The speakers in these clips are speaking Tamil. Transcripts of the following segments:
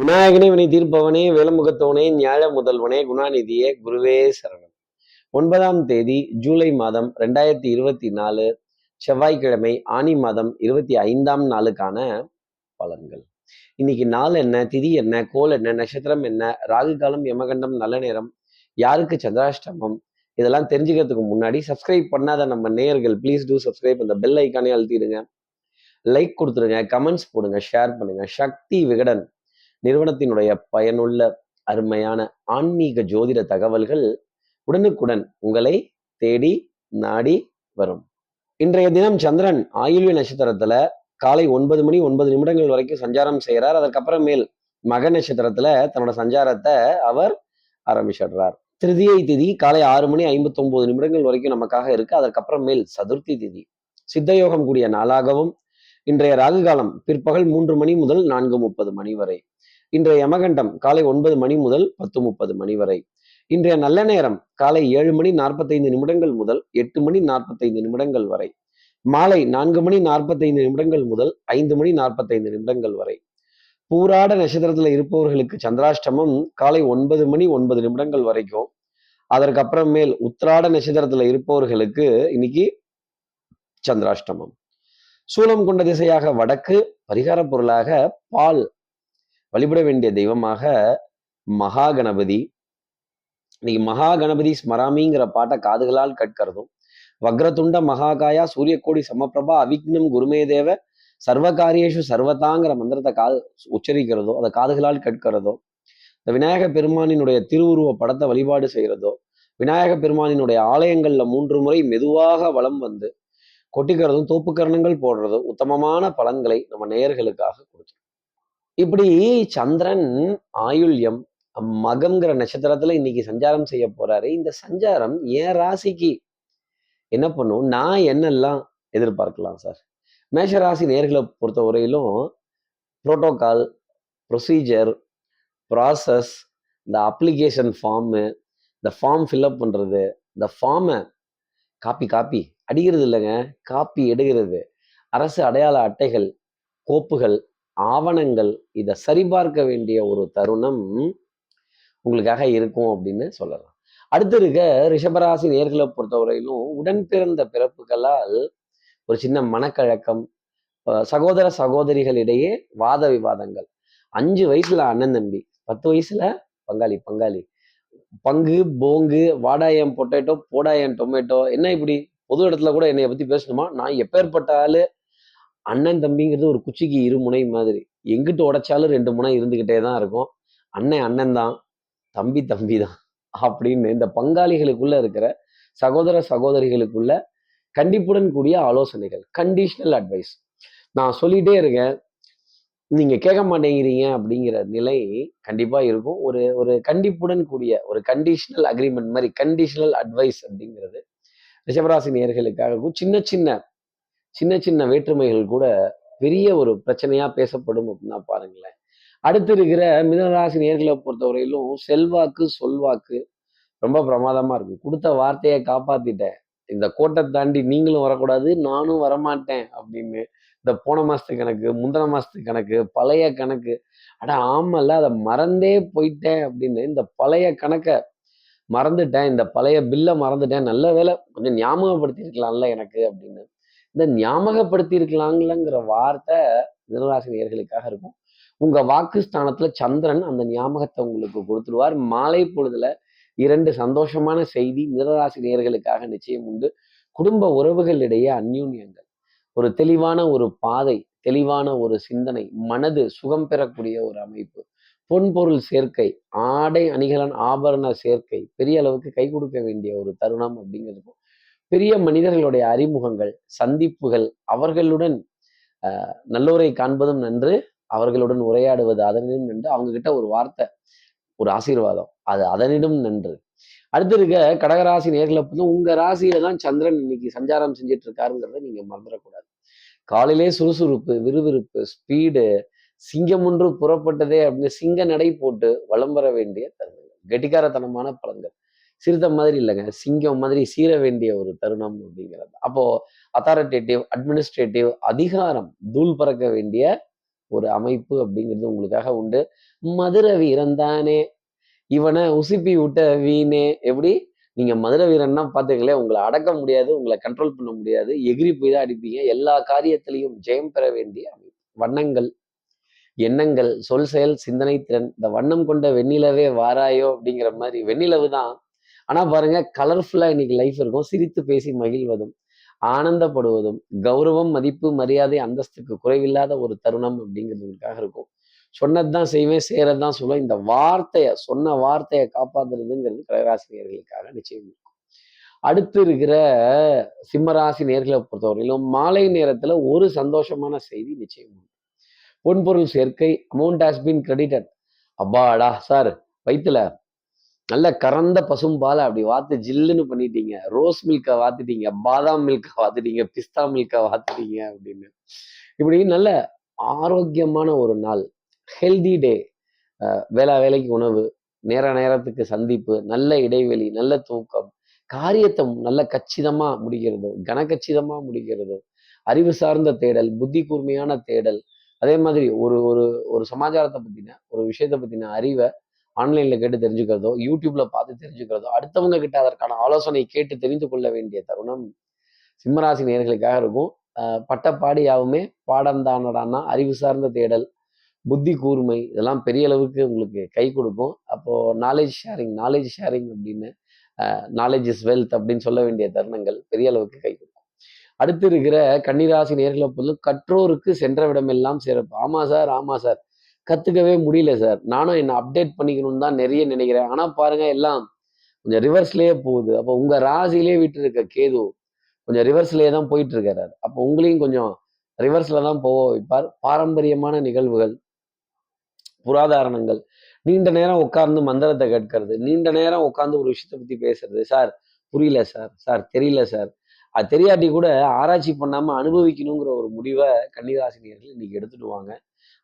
விநாயகனே வினை தீர்ப்பவனே வேலமுகத்தவனே ஞாழ முதல்வனே குணாநிதியே குருவே சரணம். ஒன்பதாம் தேதி ஜூலை மாதம் ரெண்டாயிரத்தி இருபத்தி நாலு செவ்வாய்க்கிழமை ஆனி மாதம் இருபத்தி ஐந்தாம் நாளுக்கான பலன்கள். இன்னைக்கு நாள் என்ன திதி என்ன கோல் என்ன நட்சத்திரம் என்ன ராகு காலம் யமகண்டம் நல்ல நேரம் யாருக்கு சந்திராஷ்டமம் இதெல்லாம் தெரிஞ்சுக்கிறதுக்கு முன்னாடி சப்ஸ்கிரைப் பண்ணாத நம்ம நேயர்கள் ப்ளீஸ் டூ சப்ஸ்கிரைப் அந்த பெல் ஐக்கானே அழுத்திடுங்க. லைக் கொடுத்துருங்க கமெண்ட்ஸ் போடுங்க ஷேர் பண்ணுங்க. சக்தி விகடன். நிறுவனத்தினுடைய பயனுள்ள அருமையான ஆன்மீக ஜோதிட தகவல்கள் உடனுக்குடன் உங்களை தேடி நாடி வரும். இன்றைய தினம் சந்திரன் ஆயுள்ய நட்சத்திரத்துல காலை ஒன்பது மணி ஒன்பது நிமிடங்கள் வரைக்கும் சஞ்சாரம் செய்கிறார். அதற்கப்புறமேல் மக நட்சத்திரத்துல தன்னோட சஞ்சாரத்தை அவர் ஆரம்பிச்சிடுறார். திருதியை திதி காலை ஆறு மணி ஐம்பத்தி ஒன்பது நிமிடங்கள் வரைக்கும் நமக்காக இருக்கு. அதற்கப்புறமேல் சதுர்த்தி திதி. சித்தயோகம் கூடிய நாளாகவும் இன்றைய ராகு காலம் பிற்பகல் மூன்று மணி முதல் நான்கு முப்பது மணி வரை இன்றைய யமகண்டம் காலை ஒன்பது மணி முதல் பத்து முப்பது மணி வரை. இன்றைய நல்ல நேரம் காலை ஏழு மணி நாற்பத்தைந்து நிமிடங்கள் முதல் எட்டு மணி நாற்பத்தைந்து நிமிடங்கள் வரை. மாலை நான்கு மணி நாற்பத்தைந்து நிமிடங்கள் முதல் ஐந்து மணி நாற்பத்தைந்து நிமிடங்கள் வரை. பூராட நட்சத்திரத்துல இருப்பவர்களுக்கு சந்திராஷ்டமம் காலை ஒன்பது மணி ஒன்பது நிமிடங்கள் வரைக்கும். அதற்கப்புறமேல் உத்திராட நட்சத்திரத்துல இருப்பவர்களுக்கு இன்னைக்கு சந்திராஷ்டமம். சூலம் கொண்ட திசையாக வடக்கு பரிகார பொருளாக பால் வழிபட வேண்டிய தெய்வமாக மகா கணபதி இன்னைக்கு மகா கணபதி ஸ்மராமிங்கிற பாட்டை காதுகளால் கற்கிறதும் வக்ரதுண்ட மகாகாயா சூரியக்கோடி சமப்பிரபா அவிக்னம் குருமே தேவ சர்வகாரியேஷு சர்வதாங்கிற மந்திரத்தை காது உச்சரிக்கிறதோ அதை காதுகளால் கற்கிறதோ இந்த விநாயக பெருமானினுடைய திருவுருவ படத்தை வழிபாடு செய்கிறதோ விநாயக பெருமானினுடைய ஆலயங்கள்ல மூன்று முறை மெதுவாக வலம் வந்து கொட்டிக்கிறதும் தோப்புக்கரணங்கள் போடுறதும் உத்தமமான பலன்களை நம்ம நேயர்களுக்காக கொடுத்துரும் இப்படி சந்திரன் ஆயுள்யம் மகம்ங்கிற நட்சத்திரத்துல இன்னைக்கு சஞ்சாரம் செய்ய போறாரு. இந்த சஞ்சாரம் என் ராசிக்கு என்ன பண்ணும்? நான் என்னெல்லாம் எதிர்பார்க்கலாம் சார்? மேஷராசி நேர்களை பொறுத்த வரையிலும் புரோட்டோகால் ப்ரொசீஜர் ப்ராசஸ் இந்த அப்ளிகேஷன் ஃபார்மு இந்த ஃபார்ம் ஃபில்அப் பண்ணுறது இந்த ஃபார்மை காப்பி காப்பி அடிக்கிறது இல்லைங்க காப்பி எடுக்கிறது. அரசு அடையாள அட்டைகள் கோப்புகள் ஆவணங்கள் இதை சரிபார்க்க வேண்டிய ஒரு தருணம் உங்களுக்காக இருக்கும் அப்படின்னு சொல்லலாம். அடுத்து இருக்க ரிஷபராசி நேர்களை பொறுத்தவரையிலும் உடன் பிறந்த பிறப்புகளால் ஒரு சின்ன மனக்கழக்கம் சகோதர சகோதரிகளிடையே வாத விவாதங்கள். அஞ்சு வயசுல அண்ணன் தம்பி பத்து வயசுல பங்காளி பங்காளி. பங்கு போங்கு வாடாயம் பொட்டேட்டோ போடாயம் டொமேட்டோ என்ன இப்படி? பொது இடத்துல கூட என்னைய பத்தி பேசணுமா? நான் எப்பேற்பட்ட ஆளு? அண்ணன் தம்பிங்கிறது ஒரு குச்சிக்கு இரு முனை மாதிரி. எங்கிட்டு உடைச்சாலும் ரெண்டு முனை இருந்துக்கிட்டே தான் இருக்கும். அண்ணன் அண்ணன் தான் தம்பி தம்பி தான் அப்படின்னு இந்த பங்காளிகளுக்குள்ள இருக்கிற சகோதர சகோதரிகளுக்குள்ள கண்டிப்புடன் கூடிய ஆலோசனைகள் கண்டிஷனல் அட்வைஸ் நான் சொல்லிட்டே இருக்கேன். நீங்க கேட்க மாட்டேங்கிறீங்க அப்படிங்கிற நிலை கண்டிப்பா இருக்கும். ஒரு ஒரு கண்டிப்புடன் கூடிய ஒரு கண்டிஷனல் அக்ரிமெண்ட் மாதிரி கண்டிஷனல் அட்வைஸ் அப்படிங்கிறது ரிஷபராசி நேர்களுக்காகவும் சின்ன சின்ன சின்ன சின்ன வேற்றுமைகள் கூட பெரிய ஒரு பிரச்சனையா பேசப்படும் அப்படின்னா பாருங்களேன். அடுத்து இருக்கிற மிதனராசி நேர்களை பொறுத்தவரையிலும் செல்வாக்கு சொல்வாக்கு ரொம்ப பிரமாதமா இருக்கு. கொடுத்த வார்த்தையை காப்பாத்திட்டேன். இந்த கோட்டை தாண்டி நீங்களும் வரக்கூடாது நானும் வரமாட்டேன் அப்படின்னு இந்த போன மாசத்து கணக்கு முந்தின மாசத்து கணக்கு பழைய கணக்கு அட ஆமல்ல அதை மறந்தே போயிட்டேன் அப்படின்னு இந்த பழைய கணக்கை மறந்துட்டேன். இந்த பழைய பில்லை மறந்துட்டேன். நல்ல வேலை கொஞ்சம் ஞாபகப்படுத்திருக்கலாம்ல எனக்கு அப்படின்னு இந்த ஞாபகப்படுத்தி இருக்கலாங்களங்கிற வார்த்தை மிதனராசி இருக்கும். உங்க வாக்கு ஸ்தானத்துல சந்திரன் அந்த ஞாபகத்தை உங்களுக்கு கொடுத்துருவார் மாலை பொழுதுல இரண்டு சந்தோஷமான செய்தி மிதனராசி நேர்களுக்காக நிச்சயம் உண்டு. குடும்ப உறவுகளிடையே அந்யூன்யங்கள். ஒரு தெளிவான ஒரு பாதை தெளிவான ஒரு சிந்தனை மனது சுகம் பெறக்கூடிய ஒரு அமைப்பு. பொன்பொருள் சேர்க்கை ஆடை அணிகலன் ஆபரண சேர்க்கை பெரிய அளவுக்கு கை கொடுக்க வேண்டிய ஒரு தருணம் அப்படிங்கிறது. பெரிய மனிதர்களுடைய அறிமுகங்கள் சந்திப்புகள் அவர்களுடன் நல்லோரை காண்பதும் நன்று அவர்களுடன் உரையாடுவது அதனிடம் நன்று. அவங்க கிட்ட ஒரு வார்த்தை ஒரு ஆசீர்வாதம் அது அதனிடம் நன்று. அடுத்து இருக்க கடகராசி நேர்களை வந்து உங்க ராசியில தான் சந்திரன் இன்னைக்கு சஞ்சாரம் செஞ்சுட்டு இருக்காருங்கிறத நீங்க மறந்துடக்கூடாது. காலையிலே சுறுசுறுப்பு விறுவிறுப்பு ஸ்பீடு சிங்கம் ஒன்று புறப்பட்டதே அப்படின்னு சிங்க நடை போட்டு வளம் வர வேண்டிய தருணங்கள். கெட்டிக்காரத்தனமான பலன்கள். சிறுத்தை மாதிரி இல்லைங்க. சிங்கம் மாதிரி சீர வேண்டிய ஒரு தருணம் அப்படிங்கிறது. அப்போ அத்தாரிட்டேட்டிவ் அட்மினிஸ்ட்ரேட்டிவ் அதிகாரம் தூள் பறக்க வேண்டிய ஒரு அமைப்பு அப்படிங்கிறது உங்களுக்காக உண்டு. மதுரை வீரன் தானே. இவனை உசுப்பி விட்ட வீணே. எப்படி? நீங்க மதுரை வீரன்னா பார்த்துக்கலே உங்களை அடக்க முடியாது உங்களை கண்ட்ரோல் பண்ண முடியாது. எகிரி போய் தான் அடிப்பீங்க. எல்லா காரியத்திலையும் ஜெயம் பெற வேண்டிய வண்ணங்கள் எண்ணங்கள் சொல் செயல் சிந்தனை திறன். இந்த வண்ணம் கொண்ட வெண்ணிலவே வாராயோ அப்படிங்கிற மாதிரி வெண்ணிலவு தான் ஆனா பாருங்க கலர்ஃபுல்லா இன்னைக்கு லைஃப் இருக்கும். சிரித்து பேசி மகிழ்வதும் ஆனந்தப்படுவதும் கௌரவம் மதிப்பு மரியாதை அந்தஸ்துக்கு குறைவில்லாத ஒரு தருணம் அப்படிங்கிறதுக்காக இருக்கும். சொன்னதுதான் செய்வேன் சேரதான் சொல்லுவேன் இந்த வார்த்தையை சொன்ன வார்த்தையை காப்பாத்துறதுங்கிறது கடகராசினியர்களுக்காக நிச்சயம் இருக்கும். அடுத்து இருக்கிற சிம்மராசி நேர்களை பொறுத்தவரையிலும் மாலை நேரத்துல ஒரு சந்தோஷமான செய்தி நிச்சயம் உண்டு. பொன்பொருள் சேர்க்கை அமௌண்ட் ஹாஸ் பீன் கிரெடிட்டட் அப்பாடா சார் வயிற்றுல நல்ல கறந்த பசும்பாலை அப்படி வாத்து ஜில்லுன்னு பண்ணிட்டீங்க. ரோஸ் மில்கை வாத்துட்டீங்க. பாதாம் மில்கை வாத்துட்டீங்க. பிஸ்தா மில்கை வாத்துட்டீங்க அப்படின்னு. இப்படி நல்ல ஆரோக்கியமான ஒரு நாள். ஹெல்தி டே வேளா வேலைக்கு உணவு நேர நேரத்துக்கு சந்திப்பு நல்ல இடைவெளி நல்ல தூக்கம் காரியத்தை நல்ல கச்சிதமா முடிக்கிறதோ கனகச்சிதமா முடிக்கிறதோ அறிவு சார்ந்த தேடல் புத்தி கூர்மையான தேடல். அதே மாதிரி ஒரு ஒரு ஒரு சமாச்சாரத்தை பத்தின ஒரு விஷயத்தை பத்தின அறிவை ஆன்லைன்ல கேட்டு தெரிஞ்சுக்கிறதோ யூடியூப்ல பார்த்து தெரிஞ்சுக்கிறதோ அடுத்தவங்க கிட்ட அதற்கான ஆலோசனை கேட்டு தெரிந்து கொள்ள வேண்டிய தருணம் சிம்மராசி நேர்களுக்காக இருக்கும். பட்டப்பாடி யாவுமே பாடந்தானடானா அறிவு சார்ந்த தேடல் புத்தி கூர்மை இதெல்லாம் பெரிய அளவுக்கு உங்களுக்கு கை கொடுக்கும். அப்போ நாலேஜ் ஷேரிங் நாலேஜ் ஷேரிங் அப்படின்னு நாலேஜ் இஸ் வெல்த் அப்படின்னு சொல்ல வேண்டிய தருணங்கள் பெரிய அளவுக்கு கை கொடுக்கும். அடுத்து இருக்கிற கன்னிராசி நேர்களை பொழுது கற்றோருக்கு சென்ற விடமெல்லாம் சிறப்பு. ஆமா சார் ஆமா சார். கத்துக்கவே முடியல சார். நானும் என்ன அப்டேட் பண்ணிக்கணும்னு தான் நிறைய நினைக்கிறேன். ஆனா பாருங்க எல்லாம் கொஞ்சம் ரிவர்ஸ்லயே போகுது. அப்போ உங்க ராசிலே விட்டு இருக்க கேது கொஞ்சம் ரிவர்ஸ்லயே தான் போயிட்டு இருக்காரு அப்போ உங்களையும் கொஞ்சம் ரிவர்ஸில் தான் போக வைப்பார். பாரம்பரியமான நிகழ்வுகள் புராதாரணங்கள். நீண்ட நேரம் உட்கார்ந்து மந்திரத்தை கேட்கறது நீண்ட நேரம் உட்கார்ந்து ஒரு விஷயத்தை பத்தி பேசுறது. சார் புரியல சார். சார் தெரியல சார். அது தெரியாட்டி கூட ஆராய்ச்சி பண்ணாம அனுபவிக்கணுங்கிற ஒரு முடிவை கன்னிராசினியர்கள் இன்னைக்கு எடுத்துடுவாங்க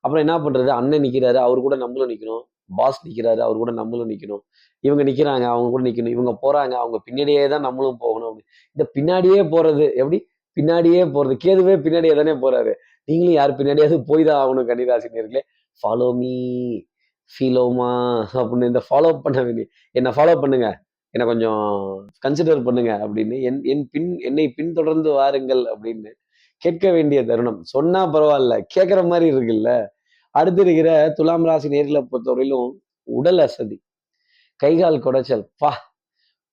அப்புறம் என்ன பண்ணுறது அண்ணன் நிற்கிறாரு அவர் கூட நம்மளும் நிற்கணும் பாஸ் நிற்கிறாரு அவர் கூட நம்மளும் நிற்கணும் இவங்க நிற்கிறாங்க அவங்க கூட நிற்கணும் இவங்க போகிறாங்க அவங்க பின்னாடியே தான் நம்மளும் போகணும் அப்படின்னு. இந்த பின்னாடியே போகிறது எப்படி? பின்னாடியே போகிறது கேதுவே பின்னாடியே தானே போகிறாரு நீங்களும் யார் பின்னாடியாவது போய் தான் ஆகணும் கன்னிராசினியர்களே. ஃபாலோ மீ ஃபீலோமா அப்படின்னு இந்த ஃபாலோ பண்ண வேண்டிய என்னை ஃபாலோ பண்ணுங்க. என்னை கொஞ்சம் கன்சிடர் பண்ணுங்க அப்படின்னு. என் என் பின் என்னை பின்தொடர்ந்து வாருங்கள் அப்படின்னு கேட்க வேண்டிய தருணம். சொன்னா பரவாயில்ல கேட்குற மாதிரி இருக்குல்ல. அடுத்து இருக்கிற துலாம் ராசி நேர்களை பொறுத்தவரையிலும் உடல் அசதி கைகால் குடைச்சல் பா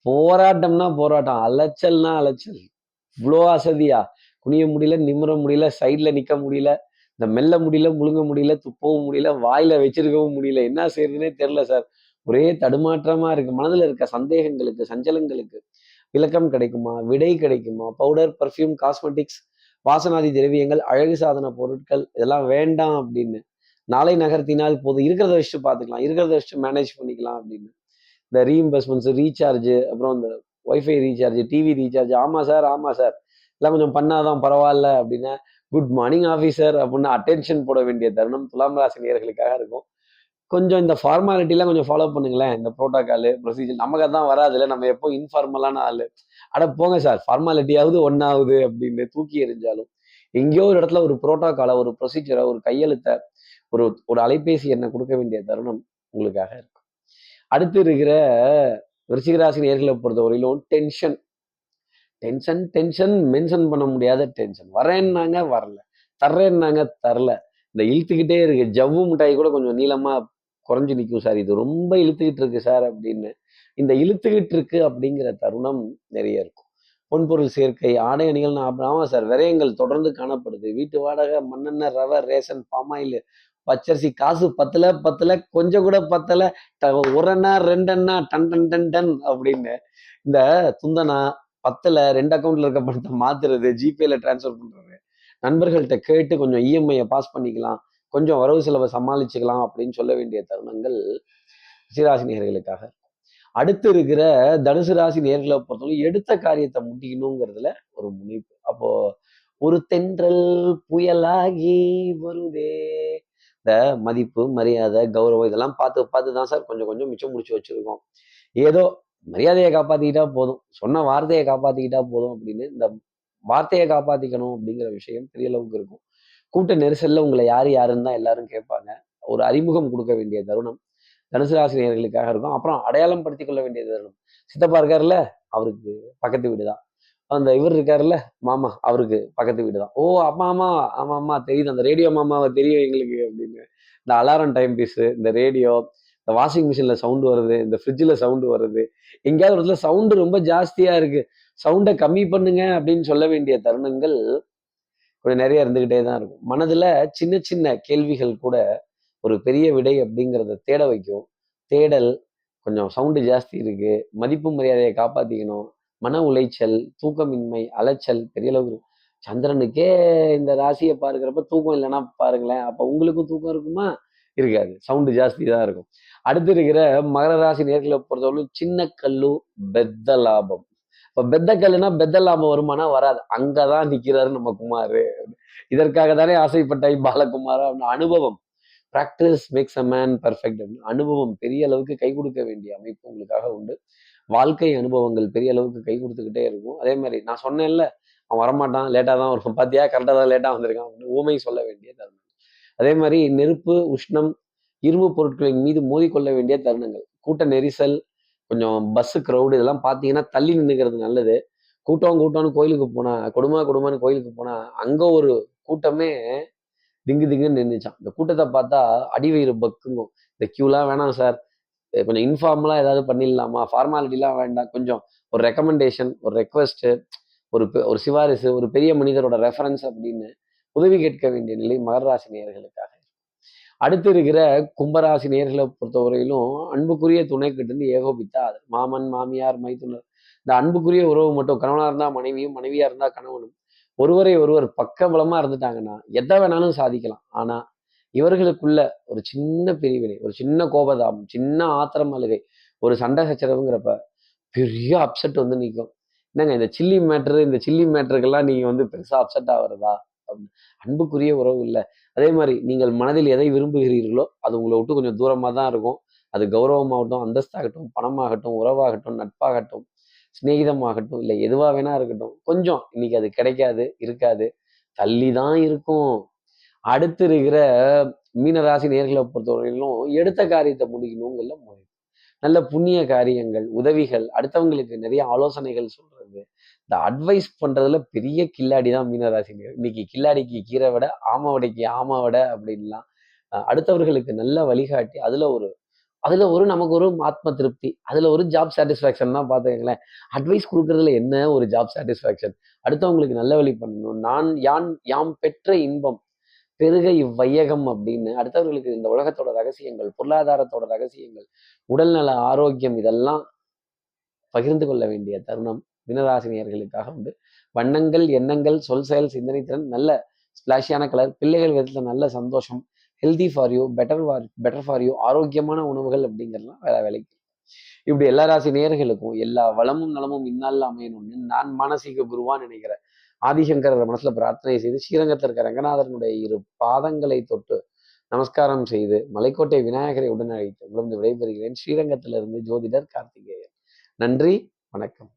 போராட்டம்னா போராட்டம் அலைச்சல்னா அலைச்சல். இவ்வளோ அசதியா? குனிய முடியல நிமிர முடியல சைடில் நிக்க முடியல இந்த மெல்ல முடியல முழுங்க முடியல துப்பவும் முடியல வாயில வச்சிருக்கவும் முடியல. என்ன செய்யறதுனே தெரியல சார். ஒரே தடுமாற்றமா இருக்கு. மனதில் இருக்க சந்தேகங்களுக்கு சஞ்சலங்களுக்கு விளக்கம் கிடைக்குமா? விடை கிடைக்குமா? பவுடர் பர்ஃப்யூம் காஸ்மெட்டிக்ஸ் வாசனாதி திரவியங்கள் அழகு சாதன பொருட்கள் இதெல்லாம் வேண்டாம் அப்படின்னு. நாளை நகர்த்தினால் போதும். இருக்கிறத வச்சுட்டு பார்த்துக்கலாம். இருக்கிறத வச்சுட்டு மேனேஜ் பண்ணிக்கலாம் அப்படின்னு. இந்த ரீஇம்பர்ஸ்மெண்ட்ஸ் ரீசார்ஜ் அப்புறம் இந்த ஒய்ஃபை ரீசார்ஜ் டிவி ரீசார்ஜ் ஆமாம் சார் ஆமாம் சார் எல்லாம் கொஞ்சம் பண்ணாதான் பரவாயில்ல அப்படின்னா குட் மார்னிங் ஆஃபீஸர் அப்படின்னு அட்டென்ஷன் போட வேண்டிய தருணம் துலாம் ராசி நேர்களுக்காக இருக்கும். கொஞ்சம் இந்த ஃபார்மாலிட்டிலாம் கொஞ்சம் ஃபாலோ பண்ணுங்களேன். இந்த ப்ரோட்டோக்கால் ப்ரொசீஜர் நமக்கு தான் வராதுல நம்ம எப்போ இன்ஃபார்மலான ஆள். அட போங்க சார் ஃபார்மாலிட்டியாவது ஒன்றாகுது அப்படின்னு தூக்கி எறிஞ்சாலும் எங்கேயோ ஒரு இடத்துல ஒரு ப்ரோட்டோக்காலை ஒரு ப்ரொசீஜரை ஒரு கையெழுத்தை ஒரு ஒரு அலைபேசி என்ன கொடுக்க வேண்டிய தருணம் உங்களுக்காக இருக்கும். அடுத்து இருக்கிற விருச்சிகராசி நேர்களை பொறுத்தவரையிலும் டென்ஷன் டென்ஷன் டென்ஷன் மென்ஷன் பண்ண முடியாத டென்ஷன் வரேன்னாங்க வரல. தர்றேன்னாங்க தரல. இந்த இழுத்துக்கிட்டே இருக்கு. ஜவ்வு மிட்டாய் கூட கொஞ்சம் நீளமா குறைஞ்சு நிற்கும் சார். இது ரொம்ப இழுத்துக்கிட்டு இருக்கு சார் அப்படின்னு. இந்த இழுத்துக்கிட்டு இருக்கு அப்படிங்கிற தருணம் நிறைய இருக்கும். பொன்பொருள் சேர்க்கை ஆடை அணிகள் ஆமாம் சார். விரயங்கள் தொடர்ந்து காணப்படுது. வீட்டு வாடகை மண்ணெண்ணெய் ரவை ரேஷன் பாமாயில் பச்சரிசி காசு பத்தல பத்தல கொஞ்சம் கூட பத்தல. ஒரு அண்ணா ரெண்டண்ணா டன் டன் டன் டன் அப்படின்னு இந்த துந்தனா பத்தல ரெண்டு அக்கௌண்ட்ல இருக்க பணத்தை மாத்துறது ஜிபேல டிரான்ஸ்ஃபர் பண்றது. நண்பர்கள்ட்ட கேட்டு கொஞ்சம் இஎம்ஐயை பாஸ் பண்ணிக்கலாம். கொஞ்சம் வரவு செலவை சமாளிச்சுக்கலாம் அப்படின்னு சொல்ல வேண்டிய தருணங்கள் சிராசினியர்களுக்காக அடுத்து இருக்கிற தனுசு ராசி நேர்களை பொறுத்தவரை எடுத்த காரியத்தை முடிக்கணுங்கிறதுல ஒரு முனைப்பு. அப்போ ஒரு தென்றல் புயலாகி வருதே. இந்த மதிப்பு மரியாதை கௌரவம் இதெல்லாம் பார்த்து பார்த்து தான் சார் கொஞ்சம் கொஞ்சம் மிச்சம் முடிச்சு வச்சிருக்கோம். ஏதோ மரியாதையை காப்பாத்திக்கிட்டா போதும். சொன்ன வார்த்தையை காப்பாத்திக்கிட்டா போதும் அப்படின்னு இந்த வார்த்தையை காப்பாத்திக்கணும் அப்படிங்கிற விஷயம் பெரிய அளவுக்கு இருக்கும். கூட்ட நெரிசல்ல உங்களை யார் யாருன்னு தான் எல்லாரும் கேட்பாங்க. ஒரு அறிமுகம் கொடுக்க வேண்டிய தருணம். தனுசு ராசினியர்களுக்காக இருக்கும். அப்புறம் அடையாளம் படுத்தி கொள்ள வேண்டிய தருணம். சித்தப்பா இருக்காருல்ல அவருக்கு பக்கத்து வீடு தான். அந்த இவர் இருக்காருல்ல மாமா அவருக்கு பக்கத்து வீடு தான். ஓ அம்மா அம்மா ஆமா ஆமா தெரியுது. அந்த ரேடியோ மாமாவை தெரியும் எங்களுக்கு அப்படின்னு. இந்த அலாரம் டைம் பீஸு இந்த ரேடியோ இந்த வாஷிங் மிஷின்ல சவுண்டு வருது இந்த ஃப்ரிட்ஜில் சவுண்டு வருது. எங்கேயாவது ஒரு இடத்துல சவுண்டு ரொம்ப ஜாஸ்தியா இருக்கு. சவுண்டை கம்மி பண்ணுங்க அப்படின்னு சொல்ல வேண்டிய தருணங்கள் இப்படி நிறைய இருந்துக்கிட்டே தான் இருக்கும். மனதில் சின்ன சின்ன கேள்விகள் கூட ஒரு பெரிய விடை அப்படிங்கிறத தேட வைக்கும். தேடல் கொஞ்சம் சவுண்டு ஜாஸ்தி இருக்கு. மதிப்பு மரியாதையை காப்பாற்றிக்கணும் மன உளைச்சல் தூக்கமின்மை அலைச்சல் பெரிய அளவுக்கு சந்திரனுக்கே இந்த ராசியை பார்க்குறப்ப தூக்கம் இல்லைன்னா பாருங்களேன் அப்போ உங்களுக்கும் தூக்கம் இருக்குமா? இருக்காது. சவுண்டு ஜாஸ்தி தான் இருக்கும். அடுத்து இருக்கிற மகர ராசி நேர்களை பொறுத்தவரைக்கும் சின்ன கல்லு பெத்த லாபம். இப்போ பெத்த கல்லுனா பெத்த வருமானா வராது. அங்கதான் நிற்கிறாரு நம்ம குமார். இதற்காக தானே ஆசைப்பட்டாய் பாலகுமாரா? அப்படின்னு அனுபவம். Practice makes a man perfect அனுபவம் பெரிய அளவுக்கு கை கொடுக்க வேண்டிய அமைப்பு உங்களுக்காக உண்டு. வாழ்க்கை அனுபவங்கள் பெரிய அளவுக்கு கை கொடுத்துக்கிட்டே இருக்கும். அதே மாதிரி நான் சொன்னேன்ல அவன் வரமாட்டான் லேட்டாக தான் வருவான். பார்த்தியா கரெக்டாக தான் லேட்டாக வந்திருக்கான். அப்படின்னு ஊமை சொல்ல வேண்டிய தருணம். அதே மாதிரி நெருப்பு உஷ்ணம் இரும்பு பொருட்களின் மீது மோதிக்கொள்ள வேண்டிய தருணங்கள். கூட்ட நெரிசல் கொஞ்சம் பஸ்ஸு க்ரௌடு இதெல்லாம் பார்த்தீங்கன்னா தள்ளி நின்றுக்கிறது நல்லது. கூட்டம் கூட்டம்னு கோயிலுக்கு போனால் கொடுமா கொடுமான்னு கோயிலுக்கு போனால் அங்கே ஒரு கூட்டமே திங்கு திங்குன்னு நின்றுச்சான் இந்த கூட்டத்தை பார்த்தா அடிவயிறு பக்குங்கும் இந்த க்யூலாம் வேணாம் சார் கொஞ்சம் இன்ஃபார்மலாக ஏதாவது பண்ணிடலாமா? ஃபார்மாலிட்டிலாம் வேண்டாம். கொஞ்சம் ஒரு ரெக்கமெண்டேஷன் ஒரு ரெக்வஸ்ட்டு ஒரு ஒரு சிபாரிசு ஒரு பெரிய மனிதரோட ரெஃபரன்ஸ் அப்படின்னு உதவி கேட்க வேண்டிய நிலை மகர நேயர்களுக்காக அடுத்து இருக்கிற கும்பராசி நேர்களை பொறுத்தவரையிலும் அன்புக்குரிய துணை கிட்டேருந்து ஏகோபித்தா அது மாமன் மாமியார் மைத்துனர். இந்த அன்புக்குரிய உறவு மட்டும் கணவனாக இருந்தால் மனைவியும் மனைவியாக இருந்தால் கணவனும். ஒருவரை ஒருவர் பக்கபலமா இருந்துட்டாங்கன்னா எதை வேணாலும் சாதிக்கலாம். ஆனால் இவர்களுக்குள்ள ஒரு சின்ன பிரிவினை ஒரு சின்ன கோபதாபம் சின்ன ஆத்திரம் அழுகை ஒரு சண்டை சச்சரவுங்கிறப்ப பெரிய அப்செட் வந்து நிற்கும் என்னங்க இந்த சில்லி மேட்ரு இந்த சில்லி மேட்ருக்கெல்லாம் நீங்கள் வந்து பெருசாக அப்செட் ஆகிறதா? அப்படின்னு. அன்புக்குரிய உறவு இல்லை. அதே மாதிரி நீங்கள் மனதில் எதை விரும்புகிறீர்களோ அது உங்களை விட்டு கொஞ்சம் தூரமா தான் இருக்கும். அது கௌரவமாகட்டும் அந்தஸ்தாகட்டும் பணமாகட்டும் உறவாகட்டும் நட்பாகட்டும் சிநேகிதமாகட்டும் இல்லை எதுவாக வேணா இருக்கட்டும். கொஞ்சம் இன்னைக்கு அது கிடைக்காது இருக்காது. தள்ளி தான் இருக்கும். அடுத்து இருக்கிற மீனராசி நேர்களை பொறுத்தவரையிலும் எடுத்த காரியத்தை முடிக்கணுங்கல்ல முறை. நல்ல புண்ணிய காரியங்கள் உதவிகள் அடுத்தவங்களுக்கு நிறைய ஆலோசனைகள் சொல்றது இந்த அட்வைஸ் பண்றதுல பெரிய கில்லாடி தான் மீனராசி இன்னைக்கு கில்லாடிக்கு கீரை விட ஆமை வடைக்கு ஆமா அப்படின்லாம் அடுத்தவர்களுக்கு நல்ல வழிகாட்டி அதுல ஒரு அதுல ஒரு நமக்கு ஒரு ஆத்ம திருப்தி அதுல ஒரு ஜாப் சாட்டிஸ்ஃபேக்ஷன் தான் பார்த்துக்கங்களேன். அட்வைஸ் கொடுக்கறதுல என்ன ஒரு ஜாப் சாட்டிஸ்ஃபேக்ஷன் அடுத்தவங்களுக்கு நல்ல வழி பண்ணணும். நான் யான் யாம் பெற்ற இன்பம் பெருக இவ்வையகம் அப்படின்னு அடுத்தவர்களுக்கு இந்த உலகத்தோட ரகசியங்கள் பொருளாதாரத்தோட ரகசியங்கள் உடல்நல ஆரோக்கியம் இதெல்லாம் பகிர்ந்து கொள்ள வேண்டிய தருணம். தினராசினியர்களுக்காக உண்டு. வண்ணங்கள் எண்ணங்கள் சொல் செயல் சிந்தனை திறன் நல்ல ஸ்பிளாஷியான கலர் பிள்ளைகள் விதத்துல நல்ல சந்தோஷம் healthy for you better for better for you ஆரோக்கியமான உணவுகள் அப்படிங்கிறதுலாம் வேலை வேலைக்கு. இப்படி எல்லா ராசி நேயர்களுக்கும் எல்லா வளமும் நலமும் இந்நாளில் அமையணும்னு நான் மானசீக குருவா நினைக்கிறேன் ஆதிசங்கரர் மனசுல பிரார்த்தனை செய்து ஸ்ரீரங்கத்தில் இருக்க ரங்கநாதனுடைய இரு பாதங்களை தொட்டு நமஸ்காரம் செய்து மலைக்கோட்டை விநாயகரை உடன் அழைத்து உங்களது விடைபெறுகிறேன். ஸ்ரீரங்கத்திலிருந்து ஜோதிடர் கார்த்திகேயன். நன்றி வணக்கம்.